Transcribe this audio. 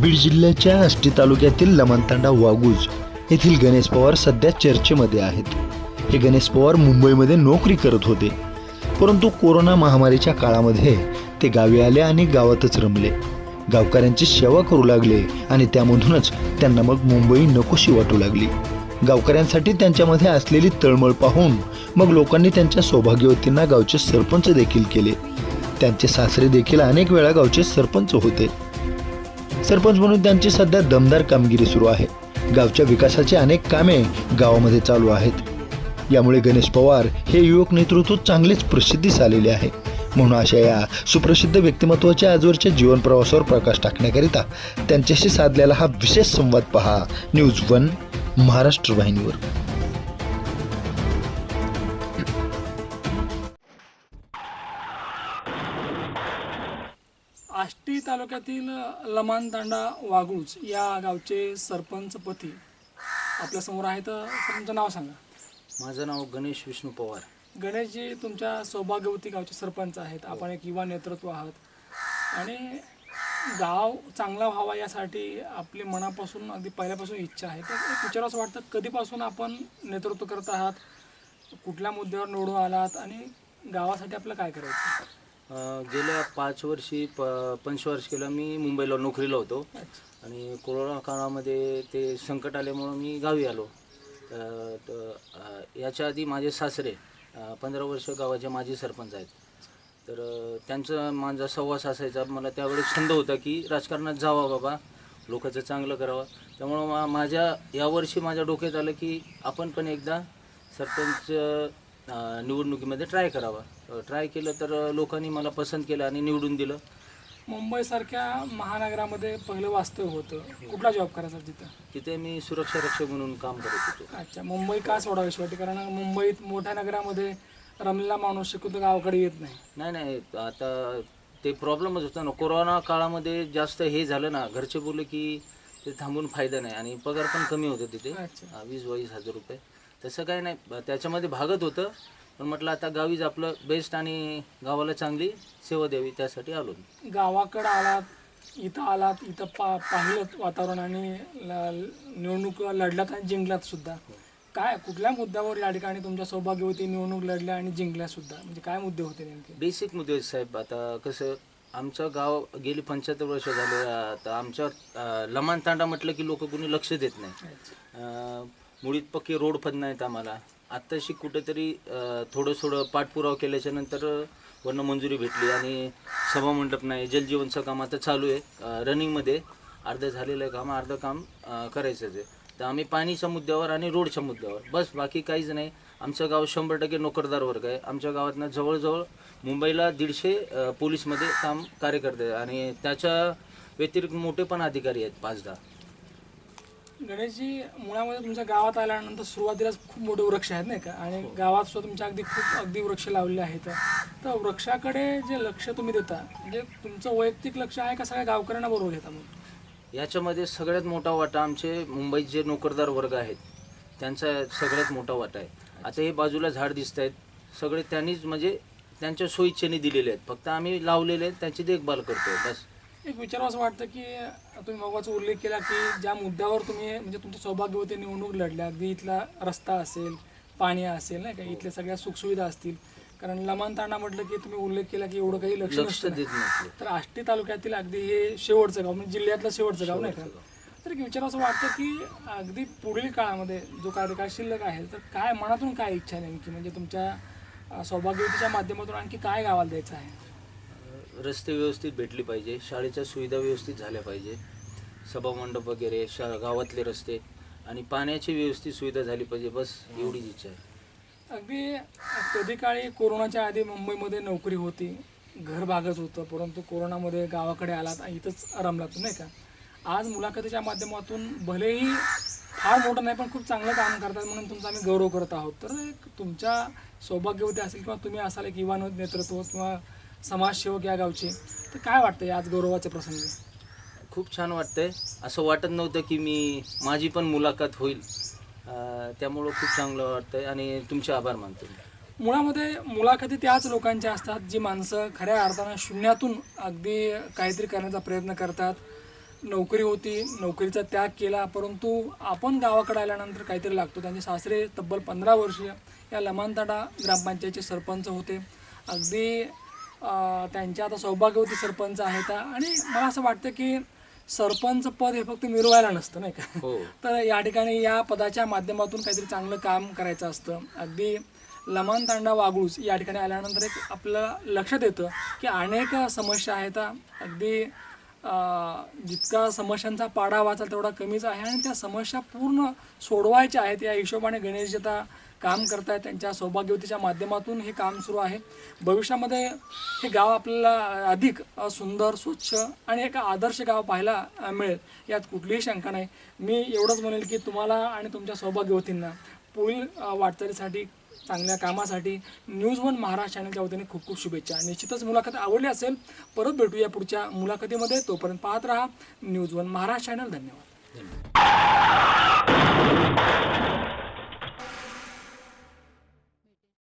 बीड जिल्ह्याच्या आष्टी तालुक्यातील लमणतांडा वागूज येथील गणेश पवार सध्या चर्चेमध्ये आहेत. हे गणेश पवार मुंबईमध्ये नोकरी करत होते. परंतु कोरोना महामारीच्या काळामध्ये ते गावी आले आणि गावातच रमले. गावकऱ्यांची सेवा करू लागले आणि त्यामधूनच त्यांना मग मुंबई नकोशी वाटू लागली. गावकऱ्यांसाठी त्यांच्यामध्ये असलेली तळमळ पाहून मग लोकांनी त्यांच्या सौभाग्यवतींना गावचे सरपंच देखील केले. त्यांचे सासरे देखील अनेक वेळा गावचे सरपंच होते. सरपंच म्हणून त्यांची सध्या दमदार कामगिरी सुरू आहे. गावच्या विकासाची अनेक कामे गावामध्ये चालू आहेत. यामुळे गणेश पवार हे युवक नेतृत्व चांगलेच प्रसिद्धीस आलेले आहे. म्हणून अशा या सुप्रसिद्ध व्यक्तिमत्वाच्या आजवरच्या जीवन प्रवासावर प्रकाश टाकण्याकरिता त्यांच्याशी साधलेला हा विशेष संवाद पहा. न्यूज वन महाराष्ट्र वाहिनीवर. तालुक्यातील लमानतांडा वागूज या गावचे सरपंच पती आपल्यासमोर आहेत. सर तुमचं नाव सांगा. माझं नाव गणेश विष्णू पवार. गणेशजी तुमच्या सौभाग्यवती गावचे सरपंच आहेत. आपण एक युवा नेतृत्व आहात. आणि गाव चांगला व्हावा यासाठी आपली मनापासून अगदी पहिल्यापासून इच्छा आहे. तर विचार असं वाटतं कधीपासून आपण नेतृत्व करत आहात? कुठल्या मुद्द्यावर निवडून आलात? आणि गावासाठी आपलं काय करायचं? गेल्या पाच वर्षी प पंचवर्ष केलं मी मुंबईला नोकरीला होतो. आणि कोरोना काळामध्ये ते संकट आल्यामुळं मी गावी आलो. याच्या आधी माझे सासरे पंधरा वर्ष गावाचे माजी सरपंच आहेत. तर त्यांचा माझा सहवास असायचा मला त्यावेळेस छंद होता की राजकारणात जावा बाबा लोकांचं चांगलं करावं. त्यामुळं मा माझ्या यावर्षी माझ्या डोक्यात आलं की आपण पण एकदा सरपंच निवडणुकीमध्ये ट्राय करावा. ट्राय केलं तर लोकांनी मला पसंत केलं आणि निवडून दिलं. मुंबईसारख्या महानगरामध्ये पहिलं वास्तव होतं. कुठला जॉब करायचा तिथं? तिथे मी सुरक्षा रक्षक म्हणून काम करत होतो. अच्छा मुंबई का सोडावीशी वाटते कारण मुंबईत मोठ्या नगरामध्ये रमलेला माणूस शक्यतो गावाकडे येत नाही. नाही नाही आता ते प्रॉब्लेमच होता ना. कोरोना काळामध्ये जास्त हे झालं ना घरचे बोलले की ते थांबून फायदा नाही आणि पगार पण कमी होतं तिथे. अच्छा. वीस बावीस हजार रुपये. तसं काही नाही. त्याच्यामध्ये भागत होतं. पण म्हटलं आता गावीच आपलं बेस्ट आणि गावाला चांगली सेवा द्यावी त्यासाठी आलो मी. गावाकडे आलात इथं आलात इथं पा पाहिलं वातावरण आणि ल- निवडणूक लढलात आणि जिंकलात सुद्धा. काय कुठल्या मुद्द्यावर या ठिकाणी तुमच्या सौभाग्यवती निवडणूक लढल्या आणि जिंकल्या सुद्धा? म्हणजे काय मुद्दे होते नेमके? बेसिक मुद्दे आहेत साहेब. आता कसं आमचं गाव गेली पंच्याहत्तर वर्ष झाले. आता आमच्या अं, लमाण तांडा म्हटलं की लोक कोणी लक्ष देत नाही. अं, मुळीत पक्के रोड पण नाहीत आम्हाला. आत्ताशी कुठेतरी थोडं थोडं पाठपुरावा केल्याच्यानंतर वर्ण मंजुरी भेटली आणि सभामंडप नाही जलजीवनचं काम आता चालू आहे. रनिंगमध्ये अर्धं झालेलं आहे काम अर्धं काम करायचं करायचंच आहे. तर आम्ही पाणीच्या मुद्द्यावर आणि रोडच्या मुद्द्यावर. बस बाकी काहीच नाही. आमचं गाव शंभर टक्के नोकरदार वर्ग आहे. आमच्या गावातनं जवळजवळ मुंबईला दीडशे पोलीसमध्ये काम कार्यकर्ते करते आणि त्याच्या व्यतिरिक्त मोठे पण अधिकारी आहेत पाच दहा गणेशजी मुळामध्ये तुमच्या गावात आल्यानंतर सुरुवातीलाच खूप मोठे वृक्ष आहेत नाही का? आणि गावात सुद्धा तुमच्या अगदी खूप अगदी वृक्ष लावलेले आहेत. तर वृक्षाकडे जे लक्ष तुम्ही देता म्हणजे तुमचं वैयक्तिक लक्ष आहे का सगळ्या गावकऱ्यांना बरोबर घेता मग? याच्यामध्ये सगळ्यात मोठा वाटा आमचे मुंबईत जे नोकरदार वर्ग आहेत त्यांचा सगळ्यात मोठा वाटा आहे. आता हे बाजूला झाड दिसत आहेत सगळे त्यांनीच म्हणजे त्यांच्या सोयीच्छेने दिलेले आहेत. फक्त आम्ही लावलेले आहेत त्यांची देखभाल करतोय बस. एक विचार असं वाटतं की तुम्ही मगाचा उल्लेख केला की ज्या मुद्द्यावर तुम्ही म्हणजे तुमच्या सौभाग्यवती निवडणूक लढल्या. अगदी इथला रस्ता असेल पाणी असेल नाही का? इथल्या सगळ्या सुखसुविधा असतील. कारण लमान तांडा म्हटलं की तुम्ही उल्लेख केला की एवढं काही लक्ष नसतं. तर आष्टी तालुक्यातील अगदी हे शेवटचं गाव म्हणजे जिल्ह्यातलं शेवटचं गाव नाही का? तर एक विचार असं वाटतं की अगदी पुढील काळामध्ये जो कार्यकाळ शिल्लक आहे तर काय मनातून काय इच्छा नेमकी? म्हणजे तुमच्या सौभाग्यवतीच्या माध्यमातून आणखी काय गावाला द्यायचं आहे? रस्ते व्यवस्थित भेटले पाहिजे शाळेच्या सुविधा व्यवस्थित झाल्या पाहिजे सभामंडप वगैरे शा गावातले रस्ते आणि पाण्याची व्यवस्थित सुविधा झाली पाहिजे बस एवढीच इच्छा आहे. अगदी कधी काळी कोरोनाच्या आधी मुंबईमध्ये नोकरी होती घर भागत होतं परंतु कोरोनामध्ये गावाकडे आलात आणि इथंच रमलात नाही का? आज मुलाखतीच्या माध्यमातून भलेही फार मोठं नाही पण खूप चांगलं काम करतात म्हणून तुमचा आम्ही गौरव करत आहोत. तर एक तुमच्या सौभाग्यवती असेल किंवा तुम्ही असाल एक युवा नेतृत्व किंवा समाजसेवक या गावचे. तर काय वाटतं आज गौरवाचे प्रसंगी? खूप छान वाटतंय. असं वाटत नव्हतं की मी माझी पण मुलाखत होईल. अं, त्यामुळं खूप चांगलं वाटतंय आणि तुमचे आभार मानतो मी. मुळामध्ये मुलाखती त्याच लोकांच्या असतात जी माणसं खऱ्या अर्थानं शून्यातून अगदी काहीतरी करण्याचा प्रयत्न करतात. नोकरी होती नोकरीचा त्याग केला परंतु आपण गावाकडे आल्यानंतर काहीतरी लागतो. त्यांचे सासरे तब्बल पंधरा वर्ष या लमानताडा ग्रामपंचायतचे सरपंच होते. अगदी त्यांच्या आता सौभाग्यवती सरपंच आहेत. आणि मला असं वाटतं की सरपंच पद हे फक्त मिरवायला नसतं नाही का? हो. तर या ठिकाणी या पदाच्या माध्यमातून काहीतरी चांगलं काम करायचं असतं. अगदी लमान तांडा वागळूच या ठिकाणी आल्यानंतर एक आपलं लक्षात येतं की अनेक समस्या आहेत. अगदी जितका समस्यांचा पाडा वाचाल तेवढा कमीच आहे आणि त्या समस्या पूर्ण सोडवायच्या आहेत. या हिशोबाने गणेश आता काम करतायत त्यांच्या सौभाग्यवतीच्या माध्यमातून हे काम सुरू आहे. भविष्यामध्ये हे गाव आपल्याला अधिक सुंदर स्वच्छ आणि एक आदर्श गाव पाहायला मिळेल यात कुठलीही शंका नाही. मी एवढंच म्हणेल की तुम्हाला आणि तुमच्या सौभाग्यवतींना पुढील वाटचालीसाठी चांगल्या कामासाठी न्यूज वन महाराष्ट्र चॅनलच्या वतीने खूप खूप शुभेच्छा. निश्चितच मुलाखत आवडली असेल परत भेटू या पुढच्या मुलाखतीमध्ये. तोपर्यंत पाहत राहा न्यूज वन महाराष्ट्र चॅनल. धन्यवाद.